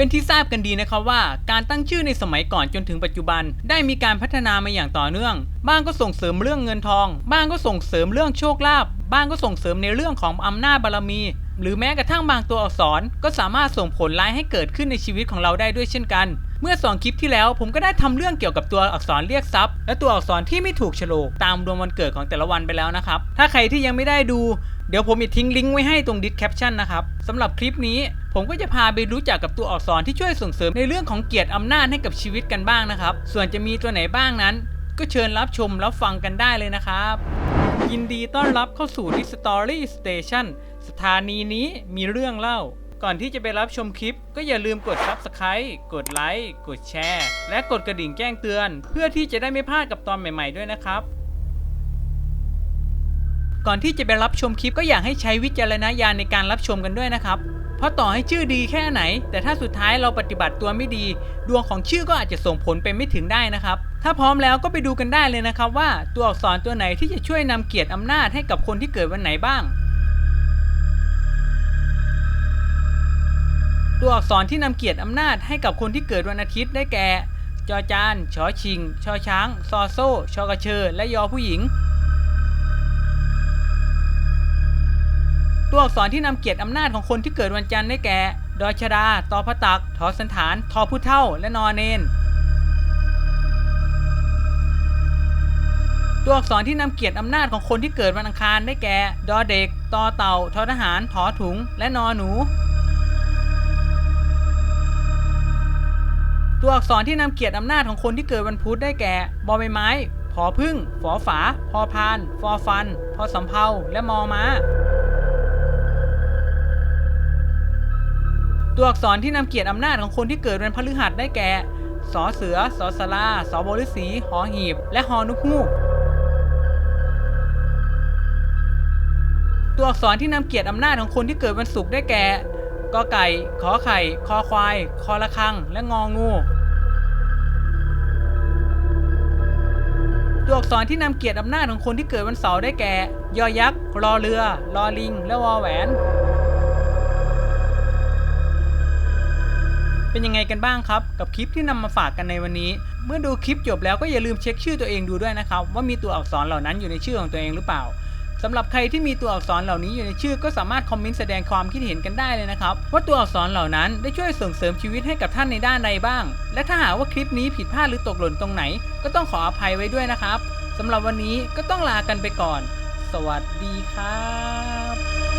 เป็นที่ทราบกันดีนะครับว่า การตั้งชื่อในสมัยก่อนจนถึงปัจจุบัน ได้มีการพัฒนามาอย่างต่อเนื่อง บ้างก็ส่งเสริมเรื่องเงินทอง บ้างก็ส่งเสริมเรื่องโชคลาภบ้างก็ส่งเสริมในเรื่องของอำนาจบารมี หรือแม้กระทั่งบางตัวอักษรก็สามารถส่งผลร้ายให้เกิดขึ้นในชีวิตของเราได้ด้วยเช่นกัน เมื่อสองคลิปที่แล้วผมก็ได้ทำเรื่องเกี่ยวกับตัวอักษรเรียกทรัพย์ และตัวอักษรที่ไม่ถูกโฉลกตามดวงวันเกิดของแต่ละวันไปแล้วนะครับ ถ้าใครที่ยังไม่ได้ดูเดี๋ยวผมจะทิ้งลิงก์ไว้ให้ตรงดิสแคปชั่นนะครับสำหรับคลิปนี้ผมก็จะพาไปรู้จักกับตัวอักษรที่ช่วยส่งเสริมในเรื่องของเกียรติอำนาจให้กับชีวิตกันบ้างนะครับ ส่วนจะมีตัวไหนบ้างนั้น ก็เชิญรับชมรับฟังกันได้เลยนะครับยินดีต้อนรับเข้าสู่ The Story Station สถานีนี้มีเรื่องเล่า ก่อนที่จะไปรับชมคลิป ก็อย่าลืมกด Subscribe กดไลค์กดแชร์และกดกระดิ่งแจ้งเตือน เพื่อที่จะได้ไม่พลาดกับตอนใหม่ ๆ ด้วยนะครับก่อนที่จะไปรับชมคลิปก็อยากให้ใช้วิจารณญาณในการรับชมกันด้วยนะครับ เพราะต่อให้ชื่อดีแค่ไหน แต่ถ้าสุดท้ายเราปฏิบัติตัวไม่ดี ดวงของชื่อก็อาจจะส่งผลไปไม่ถึงได้นะครับ ถ้าพร้อมแล้วก็ไปดูกันได้เลยนะครับว่าตัวอักษรตัวไหนที่จะช่วยนำเกียรติอำนาจให้กับคนที่เกิดวันไหนบ้าง ตัวอักษรที่นำเกียรติอำนาจให้กับคนที่เกิดวันอาทิตย์ได้แก่ จอจานชอชิง ชอช้าง ซอโซ่ ชอกระเชอ และยอผู้หญิง ตัวอักษรที่นำเกียรติอำนาจของคนที่เกิดวันจันทร์ได้แก่ ดอชดา ตอพระตัก ทอสันฐาน ทอผู้เท่า และนอเนน ตัวอักษรที่นำเกียรติอำนาจของคนที่เกิดวันอังคารได้แก่ ดอเด็ก ตอเต่า ทอทหารถอถุง และนอหนู ตัวอักษรที่นำเกียรติอำนาจของคนที่เกิดวันพุธได้แก่ บอใบไม้พอพึ่ง ฝอฝา พอพาน ฟอฟัน พอสำเภาและมอม้า ตัวอักษรที่นำเกียรติอำนาจของคนที่เกิดวันพฤหัสได้แก่ สอเสือ สอสลา สอบฤษีหอหีบ และหอนุกูกตัวอักษรที่นำเกียรติอำนาจของคนที่เกิดวันศุกร์ได้แก่กอไก่ ขอไข่ คอควาย คอระฆัง และงองู อักษรที่นำเกียรติอำนาจของคนที่เกิดวันเสาร์ได้แก่ ยอยักษ์ รอเรือ รอลิง และวอแหวน เป็นยังไงกันบ้างครับ กับคลิปที่นำมาฝากกันในวันนี้ เมื่อดูคลิปจบแล้วก็อย่าลืมเช็คชื่อตัวเองดูด้วยนะครับ ว่ามีตัวอักษรเหล่านั้นอยู่ในชื่อของตัวเองหรือเปล่า สำหรับใครที่มีตัวอักษรเหล่านี้อยู่ในชื่อก็สามารถคอมเมนต์แสดงความคิดเห็นกันได้เลยนะครับ ว่าตัวอักษรเหล่านั้นได้ช่วยส่งเสริมชีวิตให้กับท่านในด้านใดบ้าง และถ้าหากว่าคลิปนี้ผิดพลาดหรือตกหล่นตรงไหน ก็ต้องขออภัยไว้ด้วยนะครับสำหรับวันนี้ก็ต้องลากันไปก่อน สวัสดีครับ